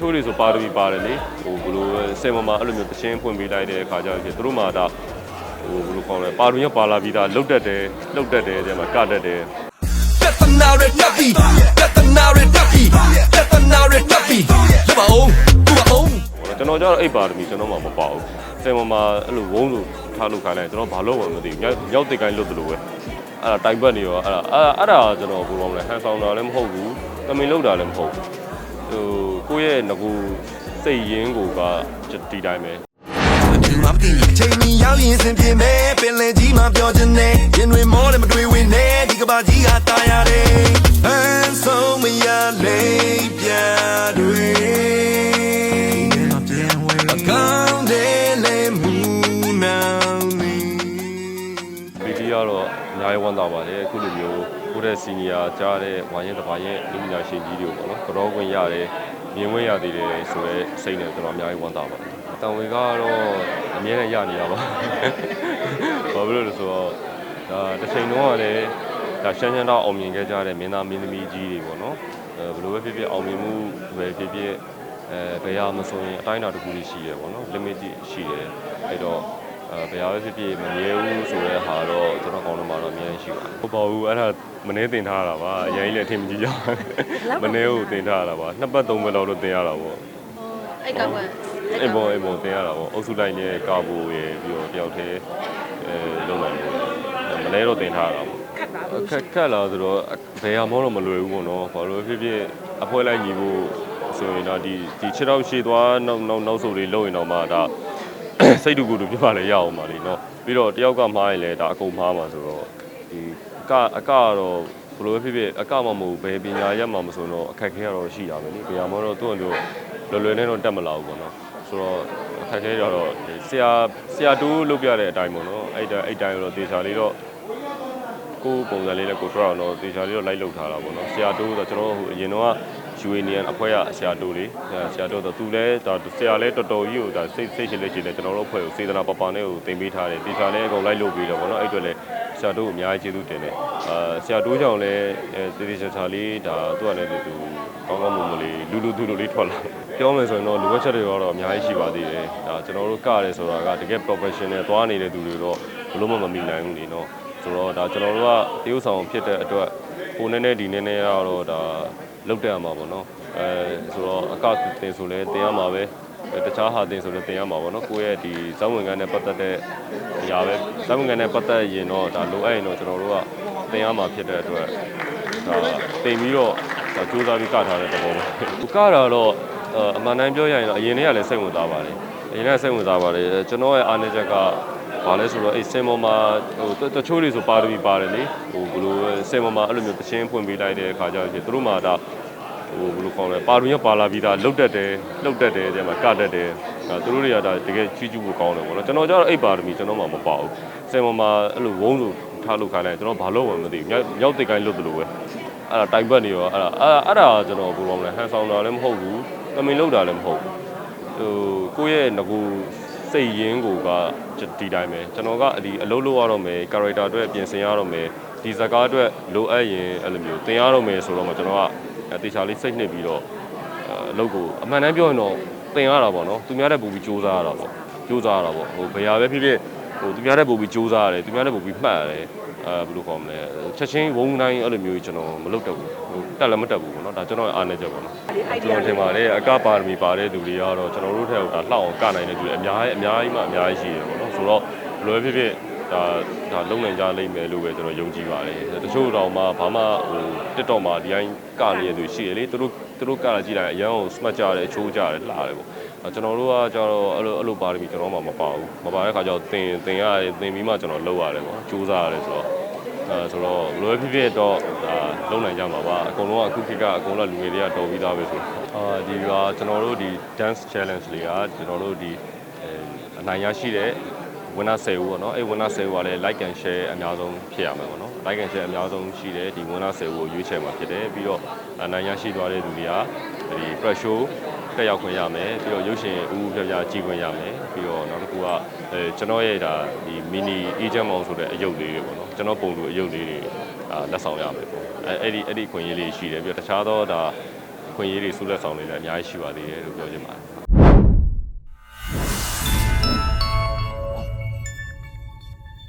ချို့တွေဆိုပါရမီပါတယ်လေဟိုဘယ်လိုစင်မမှာအဲ့လိုမျိုးတချင်းဖွင့်ပေးလိုက်တဲ့အခါကျတော့ဖြစ်သူတို့မှာဒါဟိုဘယ်လိုခေါ်လဲပါရမီရောပါလာပြီးသားလုတ်တက်တယ်လုတ်တက်တယ်တဲ့မှာကတက်တယ်ပြဿနာရတပ်ပြီးပြဿနာရတပ်ပြီးပြဿနာရတပ်ပြီးရပါအောင်သူပါအောင်ကျွန်တော်ကျတော့အိပ်ပါရမီကျွန်တော်မှမပါဘူးစင်မမှာအဲ့လိုဝုန်းလို့ထားလို့ခိုင်းလိုက်ကျွန်တော်ဘာလို့မှမသိဘူးမြောက်မြောက်တိတ်ကိုင်းလွတ်တယ်လို့ပဲအဲ့ဒါတိုင်ပတ်နေရောအဲ့ဒါအဲ့ဒါအဲ့ဒါကျွန်တော်ဘယ်လိုမလဲဟန်ဆောင်တာလည်းမဟုတ်ဘူးကမင်လောက်တာလည်းမဟုတ်ဘူးဟို ကိုယ့်ရဲ့ငကူစိတ်ရင်းကိုကဒီတိုင်းပဲဒီမှာမသိချိန်မီရောက်ရင်စင်ပြေမယ်ပင်လယ်ကြီးမှာပြောချင်တယ်ရင်တွေမောတယ်မတွေ့ဝင်နဲ့ဒီကဘာကြီးကတာရတယ်အန်ဆုံးမရလေးပြတွေအကောင်းတယ်လေမူနောင်နေဗီဒီယိုကတော့အများကြီးဝမ်းသာပါတယ်အခုလိုမျိုးကိုယ့်ရဲ့စီနီယာကြားတဲ့ဝါရင်တစ်ပါးရဲ့လူပညာရှင်ကြီးတွေပေါ့နော်ကြောခွင့်ရတယ် မြင်ခွင့်ရသေးတယ်ဆိုတော့စိတ်နဲ့ကျွန်တော်အများကြီးဝမ်းသာပါတယ်တန်ဝေကတော့အများနဲ့ရနေရပါဘာဖြစ်လို့လဲဆိုတော့ဒါတစ်ချိန်လုံးကလည်းဒါရှမ်းရှမ်းတော့အောင်မြင်ခဲ့ကြတဲ့မင်းသားမင်းသမီးကြီးတွေပေါ့နော်အဲဘယ်လိုပဲဖြစ်ဖြစ်အောင်မြင်မှုပဲဖြစ်ဖြစ်အဲဘယ်ရမဆိုရင်အတိုင်းအတာတစ်ခုရှိရပေါ့နော် limit ရှိတယ်အဲ့တော့အဲဘယ်ဟာပဲဖြစ်ဖြစ်မမြဲဘူးဆိုတဲ့ဟာတော့ကျွန်တော်ကောင်းတော့မှတော့အများကြီး ရှိပါတယ်။ဟိုပါဘူးအဲ့ဒါမနေ့တင်ထားတာပါ။ရိုင်းလည်းထင်မကြည့်ကြပါနဲ့။မနေ့ကိုတင်ထားတာပါ။နှစ်ပတ်သုံးပတ်လောက်တော့တင်ရတာပေါ့။အဲ့ကောင်ကအဲ့ပေါ်အဲ့ပေါ်တင်ရတာပေါ့။အုပ်စုလိုက်နဲ့ကာဘိုရယ်ပြီးတော့တယောက်တည်းအဲလုံးလိုက်ပေါ့။မနေ့တော့တင်ထားတာပေါ့။ခက်ခက်လာဆိုတော့ဘယ်ဟာမှတော့မလွယ်ဘူးပေါ့နော်။ဘာလို့ဖြစ်ဖြစ်အဖွဲလိုက်ညီဖို့ဆိုရင်တော့ဒီဒီ6တော့ရှည်သွားနောက်နောက်နောက်ဆိုတွေလုံးရင်တော့မှဒါစိတ်တူကိုယ်တူပြပါလေရအောင်ပါလေနော်ပြီးတော့တယောက်ကမှားရင်လည်းဒါအကုန်မှားမှာဆိုတော့ ကအကကတော့ဘယ်လိုပဲဖြစ်ဖြစ်အကမှမဟုတ်ဘယ်ပညာရက်မှမဆိုတော့အခက်ခဲကတော့ရှိတာပဲလေပညာမတော့သူ့အလိုလွယ်လွယ်နဲ့တော့တက်မလာဘူးပေါ့နော်ဆိုတော့အခက်ခဲကြတော့ဆရာဆရာတူလုပ်ပြတဲ့အတိုင်းပေါ့နော်အဲ့တိုင်းအဲ့တိုင်းတော့တေချာလေးတော့ကိုယ်ပုံစံလေးနဲ့ကိုထွက်အောင်တော့တေချာလေးတော့လိုက်လုပ်ထားတာပေါ့နော်ဆရာတိုးဆိုတော့ကျွန်တော်ဟိုအရင်တော့ UANN အဖွဲ့ကဆရာတိုးလေးဆရာတိုးဆိုသူလည်းဒါဆရာလည်းတော်တော်ကြီးကိုဒါစိတ်စိတ်ရှိလက်ရှိလက်ကျွန်တော်တို့အဖွဲ့ကိုစေတနာပပနဲ့ကိုတင်ပေးထားတယ်တေချာလည်းအကုန်လိုက်လုပ်ပြီးတော့ပေါ့နော်အဲ့အတွက်လည်းဆရာတိုးကိုအများကြီးကျေးဇူးတင်တယ်အာဆရာတိုးကြောင့်လည်းအဲတေချာချာလေးဒါသူကလည်းသူကောင်းကောင်းမွန်မွန်လေးလူလူသူလူလေးထွက်လာပြောမယ်ဆိုရင်တော့လူဝက်ချက်တွေကတော့အများကြီးရှိပါသေးတယ်ဒါကျွန်တော်တို့ကရဲဆိုတာကတကယ် professional သွားနေတဲ့သူတွေတော့ဘလို့မှမမီနိုင်ဘူးလေနော်ဆိုတော့ဒါကျွန်တော်တို့ကတရုပ်ဆောင်ဖြစ်တဲ့အတွက်ကိုနည်းနည်းဒီနည်းနည်းကတော့ဒါ လောက်တက်ရမှာပေါ့နော်အဲဆိုတော့အကတင်ဆိုလဲတင်ရမှာပဲအဲတခြားဟာတင်ဆိုလဲတင်ရမှာပေါ့နော်ကိုယ့်ရဲ့ဒီဇောင်းဝင်ကန်းနဲ့ပတ်သက်တဲ့အရာပဲဇောင်းဝင်ကန်းနဲ့ပတ်သက်ရင်တော့ဒါလိုအပ်ရင်တော့ကျွန်တော်တို့ကတင်ရမှာဖြစ်တဲ့အတွက်ဒါတင်ပြီးတော့ဒါစူးစမ်းပြီးကထားတဲ့သဘောပဲကတော့တော့အမှန်တမ်းပြောရရင်တော့အရင်တည်းကလည်းစိတ်ဝင်စားပါတယ်အရင်ကစိတ်ဝင်စားပါတယ်ကျွန်တော်ရဲ့အားနည်းချက်က ဘာလဲဆိုတော့အဲ့စင်ပေါ်မှာဟိုတချို့တွေဆိုပါရမီပါတယ်လေဟိုဘယ်လိုစင်ပေါ်မှာအဲ့လိုမျိုးတချင်းဖွင့်ပေးလိုက်တဲ့အခါကျတော့ဖြစ်သူတို့မှာဒါဟိုဘယ်လိုခေါ်လဲပါရမီရောပါလာပြီးသားလုတ်တက်တယ်လှုပ်တက်တယ်တဲ့မှာကတက်တယ်ဒါသူတို့တွေကဒါတကယ်ချီးကျူးဖို့ကောင်းတယ်ပေါ့နော်ကျွန်တော်ကျတော့အိပ်ပါရမီကျွန်တော်မှမပါဘူးစင်ပေါ်မှာအဲ့လိုဝုန်းလို့ထားလို့ခိုင်းလိုက်ကျွန်တော်ဘာလို့မှမသိဘူးမြောက်တိတ်ကိုင်းလွတ်တယ်လို့ပဲအဲ့ဒါတိုင်ပတ်နေရောအဲ့ဒါအဲ့ဒါကျွန်တော်ဘယ်လိုမလဲဟန်ဆောင်တာလည်းမဟုတ်ဘူးကမင်လောက်တာလည်းမဟုတ်ဘူးဟိုကိုယ့်ရဲ့ငကူစိ တ်ရင်းကိုကဒီတိုင်းပဲကျွန်တော်ကဒီအလုပ်လုပ်ရတော့မယ် character အတွက်ပြင်ဆင်ရတော့မယ်ဒီဇာတ်ကားအတွက်လိုအပ်ရင်အဲ့လိုမျိုးသင်ရတော့မယ်ဆိုတော့မှကျွန်တော်ကတေချာလေးစိတ်နှစ်ပြီးတော့အလုပ်ကိုအမှန်တမ်းပြောရင်တော့သင်ရတာပေါ့နော်သူများတဲ့ပူပြီးစူးစမ်းရတာပေါ့စူးစမ်းရတာပေါ့ဟိုဘယ်ဟာပဲဖြစ်ဖြစ်ဟိုသူများတဲ့ပူပြီးစူးစမ်းရတယ်သူများတဲ့ပူပြီးမှတ်ရတယ် အဲဘယ်လိုခေါ်မလဲချက်ချင်းဝုန်းတိုင်းအဲ့လိုမျိုးကျွန်တော်မလုပ်တတ်ဘူးဟိုတက်လည်းမတက်ဘူးပေါ့နော်ဒါကျွန်တော်ရဲ့အားနည်းချက်ပေါ့နော်ကျွန်တော်ထင်ပါတယ်အကပါရမီပါတဲ့သူတွေကတော့ကျွန်တော်တို့ထက်ဒါလှအောင်ကနိုင်တဲ့သူတွေအများကြီးအများကြီးမှအများကြီးရှိတယ်ပေါ့နော်ဆိုတော့ဘယ်လိုပဲဖြစ်ဖြစ်ဒါဒါလုံနိုင်ကြလိမ့်မယ်လို့ပဲကျွန်တော်ယုံကြည်ပါတယ်တချို့တော့မှဘာမှဟို TikTok မှာဒီတိုင်းကနေတဲ့သူရှိရလေသူတို့သူတို့ကလာကြည့်လိုက်အရန်ကို smart ကြတယ်အချိုးကြတယ်လှတယ်ပေါ့အဲ ကျွန်တော်တို့ကကျတော့အဲ့လိုအဲ့လိုပါရမီကျွန်တော်မှမပါဘူးမပါတဲ့ခါကျတော့သင်သင်ရတယ်သင်ပြီးမှကျွန်တော်လုပ်ရတယ်ပေါ့စူးစမ်းရတယ်ဆိုတော့အဲဆိုတော့ဘယ်လိုပဲဖြစ်ဖြစ်တော့ဒါလုံနိုင်ကြမှာပါအကုန်လုံးကအခုခေတ်ကအကုန်လုံးလူငယ်တွေကတော်ပြီးသားပဲဆိုအာဒီကကျွန်တော်တို့ဒီ dance challenge လေးကကျွန်တော်တို့ဒီအဲအနိုင်ရရှိတဲ့ winner 10ဦးပေါ့နော်အဲ winner 10ဦးကလည်း like and share အများဆုံးဖြစ်ရမှာပေါ့နော် like and share အများဆုံးရှိတယ်ဒီ winner 10ဦးကိုရွေးချယ်မှာဖြစ်တယ်ပြီးတော့အနိုင်ရရှိသွားတဲ့သူတွေကဒီ press show တက်ရောက်ခွင့်ရမယ်ပြီးတော့ရုပ်ရှင်ဦးဦးပြပြကြည့်ခွင့်ရမယ်ပြီးတော့နောက်တစ်ခုကအဲကျွန်တော်ရဲ့ဒါဒီ mini agent မောင်ဆိုတဲ့အယုတ်လေးတွေပေါ့နော်ကျွန်တော်ပုံလူအယုတ်လေးတွေအာလက်ဆောင်ရမယ်ပေါ့အဲအဲ့ဒီအဲ့ဒီခွင့်ရေးလေးရှိတယ်ပြီးတော့တခြားသောဒါအခွင့်အရေးတွေဆုလက်ဆောင်တွေလည်းအများကြီးရှိပါသေးတယ်လို့ပြောချင်ပါတယ်